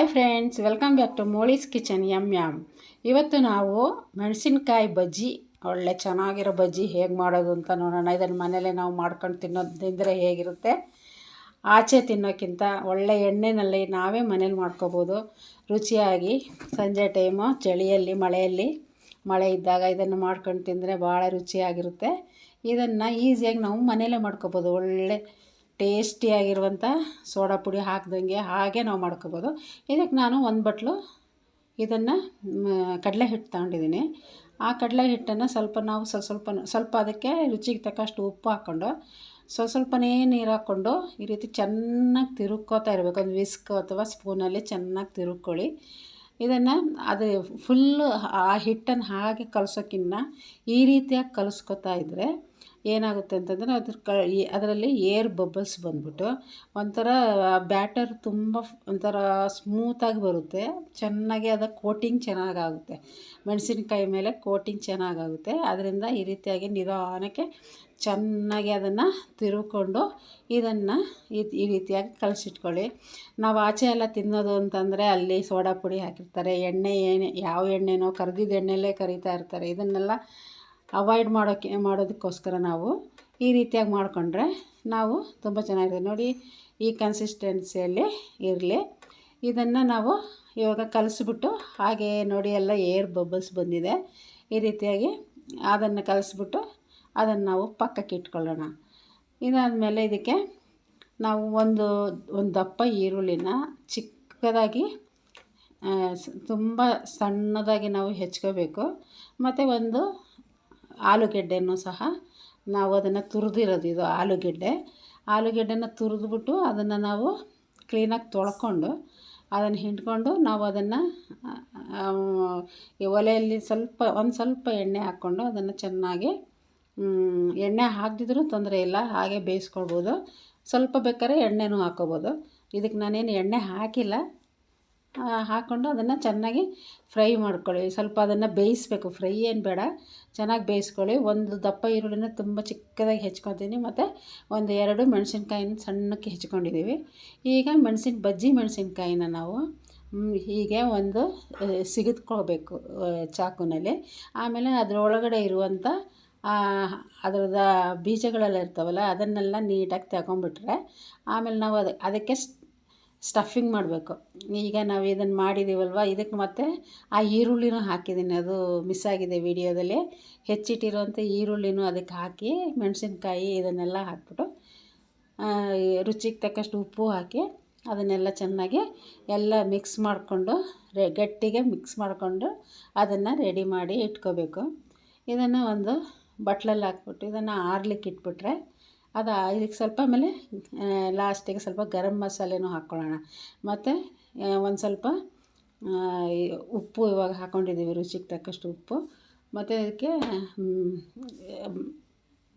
Hi friends welcome back to Molly's kitchen mm yum ಇವತ್ತು ನಾವು ಮೆಣಸಿನ್ಕಾಯಿ ಬಜ್ಜಿ, ಒಳ್ಳೆ ಚೆನ್ನಾಗಿರೋ ಬಜ್ಜಿ ಹೇಗೆ ಮಾಡೋದು ಅಂತ ನೋಡೋಣ. ಇದನ್ನು ಮನೇಲೆ ನಾವು ಮಾಡ್ಕೊಂಡು ತಿನ್ನೋದ್ರಿಂದ ಹೇಗಿರುತ್ತೆ? ಆಚೆ ತಿನ್ನೋಕ್ಕಿಂತ ಒಳ್ಳೆ ಎಣ್ಣೆಯಲ್ಲಿ ನಾವೇ ಮನೇಲಿ ಮಾಡ್ಕೋಬೋದು. ರುಚಿಯಾಗಿ ಸಂಜೆ ಟೈಮು, ಚಳಿಯಲ್ಲಿ, ಮಳೆಯಲ್ಲಿ, ಮಳೆ ಇದ್ದಾಗ ಇದನ್ನು ಮಾಡ್ಕೊಂಡು ತಿಂದರೆ ಭಾಳ ರುಚಿಯಾಗಿರುತ್ತೆ. ಇದನ್ನು ಈಸಿಯಾಗಿ ನಾವು ಮನೇಲೇ ಮಾಡ್ಕೋಬೋದು. ಒಳ್ಳೆ ಟೇಸ್ಟಿಯಾಗಿರುವಂಥ ಸೋಡಾ ಪುಡಿ ಹಾಕ್ದಂಗೆ ಹಾಗೆ ನಾವು ಮಾಡ್ಕೋಬೋದು. ಇದಕ್ಕೆ ನಾನು ಒಂದು ಬಟ್ಲು ಇದನ್ನು ಕಡಲೆ ಹಿಟ್ಟು ತಗೊಂಡಿದ್ದೀನಿ. ಆ ಕಡಲೆ ಹಿಟ್ಟನ್ನು ಸ್ವಲ್ಪ ನಾವು ಸ್ವಲ್ಪ ಸ್ವಲ್ಪ ಸ್ವಲ್ಪ ಅದಕ್ಕೆ ರುಚಿಗೆ ತಕ್ಕಷ್ಟು ಉಪ್ಪು ಹಾಕ್ಕೊಂಡು, ಸ್ವಲ್ಪ ಸ್ವಲ್ಪನೇ ನೀರು ಹಾಕ್ಕೊಂಡು ಈ ರೀತಿ ಚೆನ್ನಾಗಿ ತಿರುಗ್ಕೋತಾ ಇರಬೇಕು. ಒಂದು ವಿಸ್ಕ್ ಅಥವಾ ಸ್ಪೂನಲ್ಲಿ ಚೆನ್ನಾಗಿ ತಿರುಗ್ಕೊಳ್ಳಿ ಇದನ್ನು ಅದು ಫುಲ್ಲು ಆ ಹಿಟ್ಟನ್ನು ಹಾಗೆ ಕಲಸೋಕ್ಕಿನ್ನ ಈ ರೀತಿಯಾಗಿ ಕಲಿಸ್ಕೊತಾ ಇದ್ದರೆ ಏನಾಗುತ್ತೆ ಅಂತಂದರೆ ಅದ್ರ ಕ ಅದರಲ್ಲಿ ಏರ್ ಬಬಲ್ಸ್ ಬಂದ್ಬಿಟ್ಟು ಒಂಥರ ಬ್ಯಾಟರ್ ತುಂಬ ಒಂಥರ ಸ್ಮೂತಾಗಿ ಬರುತ್ತೆ. ಚೆನ್ನಾಗಿ ಅದು ಕೋಟಿಂಗ್ ಚೆನ್ನಾಗಾಗುತ್ತೆ. ಮೆಣಸಿನ್ಕಾಯಿ ಮೇಲೆ ಕೋಟಿಂಗ್ ಚೆನ್ನಾಗಾಗುತ್ತೆ. ಅದರಿಂದ ಈ ರೀತಿಯಾಗಿ ನಿಧಾನಕ್ಕೆ ಚೆನ್ನಾಗಿ ಅದನ್ನು ತಿರುಕೊಂಡು ಇದನ್ನು ಈ ರೀತಿಯಾಗಿ ಕಲಸಿಟ್ಕೊಳ್ಳಿ. ನಾವು ಆಚೆ ಎಲ್ಲ ತಿನ್ನೋದು ಅಂತಂದರೆ ಅಲ್ಲಿ ಸೋಡಾ ಪುಡಿ ಹಾಕಿರ್ತಾರೆ. ಎಣ್ಣೆ ಏನೇ, ಯಾವ ಎಣ್ಣೆನೋ ಕರ್ದಿದ್ದ ಎಣ್ಣೆಲೇ ಕರಿತಾ ಇರ್ತಾರೆ. ಇದನ್ನೆಲ್ಲ ಅವಾಯ್ಡ್ ಮಾಡೋಕ್ಕೆ ಮಾಡೋದಕ್ಕೋಸ್ಕರ ನಾವು ಈ ರೀತಿಯಾಗಿ ಮಾಡಿಕೊಂಡ್ರೆ ನಾವು ತುಂಬ ಚೆನ್ನಾಗಿದೆ ನೋಡಿ, ಈ ಕನ್ಸಿಸ್ಟೆನ್ಸಿಯಲ್ಲಿ ಇರಲಿ. ಇದನ್ನು ನಾವು ಇವಾಗ ಕಲಿಸ್ಬಿಟ್ಟು ಹಾಗೆ ನೋಡಿ, ಎಲ್ಲ ಏರ್ ಬಬಲ್ಸ್ ಬಂದಿದೆ. ಈ ರೀತಿಯಾಗಿ ಅದನ್ನು ಕಲಿಸ್ಬಿಟ್ಟು ಅದನ್ನು ನಾವು ಪಕ್ಕಕ್ಕೆ ಇಟ್ಕೊಳ್ಳೋಣ. ಇದಾದಮೇಲೆ ಇದಕ್ಕೆ ನಾವು ಒಂದು ಒಂದು ದಪ್ಪ ಈರುಳ್ಳಿನ ಚಿಕ್ಕದಾಗಿ ತುಂಬ ಸಣ್ಣದಾಗಿ ನಾವು ಹೆಚ್ಕೋಬೇಕು. ಮತ್ತು ಒಂದು ಆಲೂಗೆಡ್ಡೆನೂ ಸಹ ನಾವು ಅದನ್ನು ತುರಿದಿರೋದು ಇದು ಆಲೂಗೆಡ್ಡೆ. ಆಲೂಗೆಡ್ಡೆನ ತುರಿದ್ಬಿಟ್ಟು ಅದನ್ನು ನಾವು ಕ್ಲೀನಾಗಿ ತೊಳ್ಕೊಂಡು ಅದನ್ನು ಹಿಂಡ್ಕೊಂಡು ನಾವು ಅದನ್ನು ಒಲೆಯಲ್ಲಿ ಸ್ವಲ್ಪ, ಒಂದು ಸ್ವಲ್ಪ ಎಣ್ಣೆ ಹಾಕ್ಕೊಂಡು ಅದನ್ನು ಚೆನ್ನಾಗಿ ಎಣ್ಣೆ ಹಾಕದಿದ್ರೂ ತೊಂದರೆ ಇಲ್ಲ, ಹಾಗೆ ಬೇಯಿಸ್ಕೊಳ್ಬೋದು. ಸ್ವಲ್ಪ ಬೇಕಾದ್ರೆ ಎಣ್ಣೆನೂ ಹಾಕ್ಕೋಬೋದು ಇದಕ್ಕೆ ನಾನೇನು ಎಣ್ಣೆ ಹಾಕಿಲ್ಲ. ಹಾಕ್ಕೊಂಡು ಅದನ್ನು ಚೆನ್ನಾಗಿ ಫ್ರೈ ಮಾಡ್ಕೊಳ್ಳಿ. ಸ್ವಲ್ಪ ಅದನ್ನು ಬೇಯಿಸ್ಬೇಕು. ಫ್ರೈ ಏನು ಬೇಡ, ಚೆನ್ನಾಗಿ ಬೇಯಿಸ್ಕೊಳ್ಳಿ. ಒಂದು ದಪ್ಪ ಈರುಳ್ಳಿನ ತುಂಬ ಚಿಕ್ಕದಾಗಿ ಹೆಚ್ಕೊತೀನಿ. ಮತ್ತು ಒಂದು ಎರಡು ಮೆಣಸಿನ್ಕಾಯಿನ ಸಣ್ಣಕ್ಕೆ ಹೆಚ್ಕೊಂಡಿದ್ದೀವಿ ಈಗ ಮೆಣಸಿನ, ಬಜ್ಜಿ ಮೆಣಸಿನ್ಕಾಯಿನ ನಾವು ಹೀಗೆ ಒಂದು ಸಿಗಿದ್ಕೊಳ್ಬೇಕು ಚಾಕುನಲ್ಲಿ. ಆಮೇಲೆ ಅದರೊಳಗಡೆ ಇರುವಂಥ ಅದರದ ಬೀಜಗಳೆಲ್ಲ ಇರ್ತಾವಲ್ಲ, ಅದನ್ನೆಲ್ಲ ನೀಟಾಗಿ ತಗೊಂಬಿಟ್ರೆ, ಆಮೇಲೆ ನಾವು ಅದು, ಅದಕ್ಕೆ ಸ್ಟಫಿಂಗ್ ಮಾಡಬೇಕು. ಈಗ ನಾವು ಇದನ್ನು ಮಾಡಿದ್ದೀವಲ್ವ ಇದಕ್ಕೆ ಮತ್ತೆ ಆ ಈರುಳ್ಳಿನೂ ಹಾಕಿದ್ದೀನಿ ಅದು ಮಿಸ್ ಆಗಿದೆ ವಿಡಿಯೋದಲ್ಲಿ. ಹೆಚ್ಚಿಟ್ಟಿರುವಂಥ ಈರುಳ್ಳಿನೂ ಅದಕ್ಕೆ ಹಾಕಿ, ಮೆಣಸಿನ್ಕಾಯಿ ಇದನ್ನೆಲ್ಲ ಹಾಕ್ಬಿಟ್ಟು ರುಚಿಗೆ ತಕ್ಕಷ್ಟು ಉಪ್ಪು ಹಾಕಿ ಅದನ್ನೆಲ್ಲ ಚೆನ್ನಾಗಿ ಎಲ್ಲ ಮಿಕ್ಸ್ ಮಾಡಿಕೊಂಡು, ರೆ, ಗಟ್ಟಿಗೆ ಮಿಕ್ಸ್ ಮಾಡಿಕೊಂಡು ಅದನ್ನು ರೆಡಿ ಮಾಡಿ ಇಟ್ಕೋಬೇಕು. ಇದನ್ನು ಒಂದು ಬಟ್ಲಲ್ಲಿ ಹಾಕ್ಬಿಟ್ಟು, ಇದನ್ನು ಆರ್ಲಿಕ್ಕೆ ಇಟ್ಬಿಟ್ರೆ ಅದು ಇದಕ್ಕೆ ಸ್ವಲ್ಪ ಆಮೇಲೆ ಲಾಸ್ಟಿಗೆ ಸ್ವಲ್ಪ ಗರಂ ಮಸಾಲೆನೂ ಹಾಕ್ಕೊಳ್ಳೋಣ ಮತ್ತು ಒಂದು ಸ್ವಲ್ಪ ಉಪ್ಪು ಇವಾಗ ಹಾಕ್ಕೊಂಡಿದ್ದೀವಿ ರುಚಿಗೆ ತಕ್ಕಷ್ಟು ಉಪ್ಪು. ಮತ್ತು ಇದಕ್ಕೆ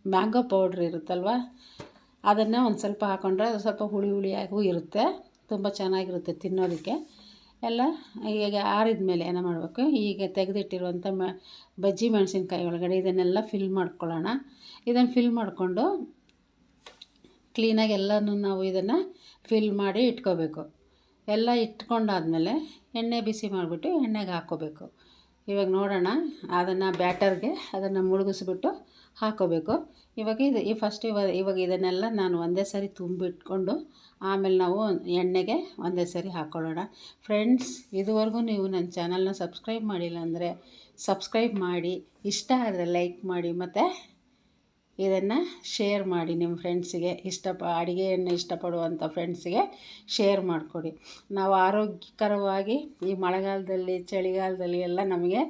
ಮ್ಯಾಂಗೋ ಪೌಡ್ರ್ ಇರುತ್ತಲ್ವ? ಅದನ್ನು ಒಂದು ಸ್ವಲ್ಪ ಹಾಕ್ಕೊಂಡ್ರೆ ಅದು ಸ್ವಲ್ಪ ಹುಳಿ ಹುಳಿಯಾಗೂ ಇರುತ್ತೆ. ತುಂಬ ಚೆನ್ನಾಗಿರುತ್ತೆ ತಿನ್ನೋದಕ್ಕೆ. ಎಲ್ಲ, ಈಗ ಆರಿದ ಮೇಲೆ ಏನು ಮಾಡಬೇಕು? ಈಗ ತೆಗೆದಿಟ್ಟಿರುವಂಥ ಮ, ಬಜ್ಜಿ ಮೆಣಸಿನ್ಕಾಯಿ ಒಳಗಡೆ ಇದನ್ನೆಲ್ಲ ಫಿಲ್ ಮಾಡ್ಕೊಳ್ಳೋಣ. ಇದನ್ನು ಫಿಲ್ ಮಾಡಿಕೊಂಡು ಕ್ಲೀನಾಗಿ ಎಲ್ಲನೂ ನಾವು ಇದನ್ನು ಫಿಲ್ ಮಾಡಿ ಇಟ್ಕೋಬೇಕು. ಎಲ್ಲ ಇಟ್ಕೊಂಡಾದಮೇಲೆ ಎಣ್ಣೆ ಬಿಸಿ ಮಾಡಿಬಿಟ್ಟು ಎಣ್ಣೆಗೆ ಹಾಕ್ಕೋಬೇಕು. ಇವಾಗ ನೋಡೋಣ, ಅದನ್ನು ಬ್ಯಾಟರ್ಗೆ ಅದನ್ನು ಮುಳುಗಿಸ್ಬಿಟ್ಟು ಹಾಕ್ಕೋಬೇಕು. ಇವಾಗ ಇದು, ಈ ಫಸ್ಟ್ ಇವಾಗ ಇವಾಗ ಇದನ್ನೆಲ್ಲ ನಾನು ಒಂದೇ ಸರಿ ತುಂಬಿಟ್ಕೊಂಡು ಆಮೇಲೆ ನಾವು ಎಣ್ಣೆಗೆ ಒಂದೇ ಸಾರಿ ಹಾಕ್ಕೊಳ್ಳೋಣ. ಫ್ರೆಂಡ್ಸ್ ಇದುವರೆಗೂ ನೀವು ನನ್ನ ಚಾನಲ್ನ ಸಬ್ಸ್ಕ್ರೈಬ್ ಮಾಡಿಲ್ಲ ಅಂದರೆ ಸಬ್ಸ್ಕ್ರೈಬ್ ಮಾಡಿ, ಇಷ್ಟ ಆದರೆ ಲೈಕ್ ಮಾಡಿ ಮತ್ತು ಇದನ್ನು ಶೇರ್ ಮಾಡಿ ನಿಮ್ಮ ಫ್ರೆಂಡ್ಸಿಗೆ ಇಷ್ಟಪ, ಅಡುಗೆಯನ್ನು ಇಷ್ಟಪಡುವಂಥ ಫ್ರೆಂಡ್ಸಿಗೆ ಶೇರ್ ಮಾಡಿಕೊಡಿ. ನಾವು ಆರೋಗ್ಯಕರವಾಗಿ ಈ ಮಳೆಗಾಲದಲ್ಲಿ, ಚಳಿಗಾಲದಲ್ಲಿ ಎಲ್ಲ ನಮಗೆ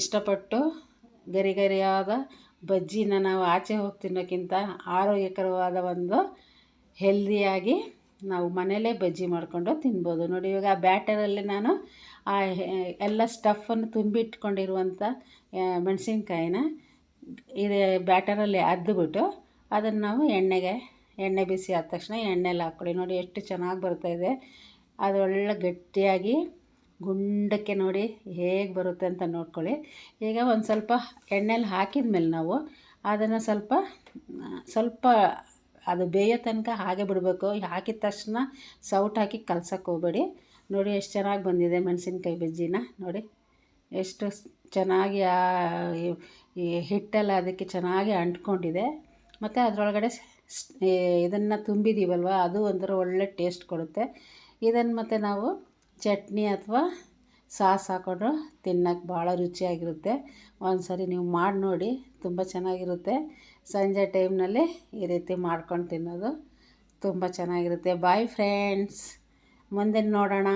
ಇಷ್ಟಪಟ್ಟು ಗರಿ ಗರಿಯಾದ ಬಜ್ಜಿನ ನಾವು ಆಚೆ ಹೋಗಿ ತಿನ್ನೋಕ್ಕಿಂತ ಆರೋಗ್ಯಕರವಾದ ಒಂದು ಹೆಲ್ದಿಯಾಗಿ ನಾವು ಮನೆಯಲ್ಲೇ ಬಜ್ಜಿ ಮಾಡಿಕೊಂಡು ತಿನ್ಬೋದು. ನೋಡಿ, ಇವಾಗ ಆ ಬ್ಯಾಟರಲ್ಲಿ ನಾನು ಆ ಎಲ್ಲ ಸ್ಟಫನ್ನು ತುಂಬಿಟ್ಕೊಂಡಿರುವಂಥ ಮೆಣಸಿನ್ಕಾಯಿನ ಇದು ಬ್ಯಾಟರಲ್ಲಿ ಅದ್ದುಬಿಟ್ಟು ಅದನ್ನು ನಾವು ಎಣ್ಣೆಗೆ, ಎಣ್ಣೆ ಬಿಸಿ ಆದ ತಕ್ಷಣ ಎಣ್ಣೆಲಿ ಹಾಕ್ಕೊಳ್ಳಿ. ನೋಡಿ ಎಷ್ಟು ಚೆನ್ನಾಗಿ ಬರ್ತಾಯಿದೆ ಅದು ಒಳ್ಳೆ ಗಟ್ಟಿಯಾಗಿ ಗುಂಡಕ್ಕೆ ನೋಡಿ ಹೇಗೆ ಬರುತ್ತೆ ಅಂತ ನೋಡ್ಕೊಳ್ಳಿ. ಈಗ ಒಂದು ಸ್ವಲ್ಪ ಎಣ್ಣೆಲಿ ಹಾಕಿದ ಮೇಲೆ ನಾವು ಅದನ್ನು ಸ್ವಲ್ಪ ಸ್ವಲ್ಪ ಅದು ಬೇಯೋ ತನಕ ಹಾಗೆ ಬಿಡಬೇಕು. ಹಾಕಿದ ತಕ್ಷಣ ಸೌಟ್ ಹಾಕಿ ಕಲ್ಸಕ್ಕೆ ಹೋಗಬೇಡಿ. ನೋಡಿ ಎಷ್ಟು ಚೆನ್ನಾಗಿ ಬಂದಿದೆ ಮೆಣಸಿನ್ಕಾಯಿ ಬಜ್ಜಿನ. ನೋಡಿ ಎಷ್ಟು ಚೆನ್ನಾಗಿ ಈ- ಹಿಟ್ಟೆಲ್ಲ ಅದಕ್ಕೆ ಚೆನ್ನಾಗಿ ಅಂಟ್ಕೊಂಡಿದೆ. ಮತ್ತು ಅದರೊಳಗಡೆ ಇದನ್ನು ತುಂಬಿದ್ದೀವಲ್ವ ಅದು ಒಂಥರ ಒಳ್ಳೆ ಟೇಸ್ಟ್ ಕೊಡುತ್ತೆ. ಇದನ್ನು ಮತ್ತು ನಾವು ಚಟ್ನಿ ಅಥವಾ ಸಾಸ್ ಹಾಕ್ಕೊಂಡು ತಿನ್ನೋಕ್ಕೆ ಭಾಳ ರುಚಿಯಾಗಿರುತ್ತೆ. ಒಂದು ಸರಿ ನೀವು ಮಾಡಿ ನೋಡಿ, ತುಂಬ ಚೆನ್ನಾಗಿರುತ್ತೆ. ಸಂಜೆ ಟೈಮ್ನಲ್ಲಿ ಈ ರೀತಿ ಮಾಡ್ಕೊಂಡು ತಿನ್ನೋದು ತುಂಬ ಚೆನ್ನಾಗಿರುತ್ತೆ. ಬಾಯ್ ಫ್ರೆಂಡ್ಸ್ ಮುಂದೆ ನೋಡೋಣ.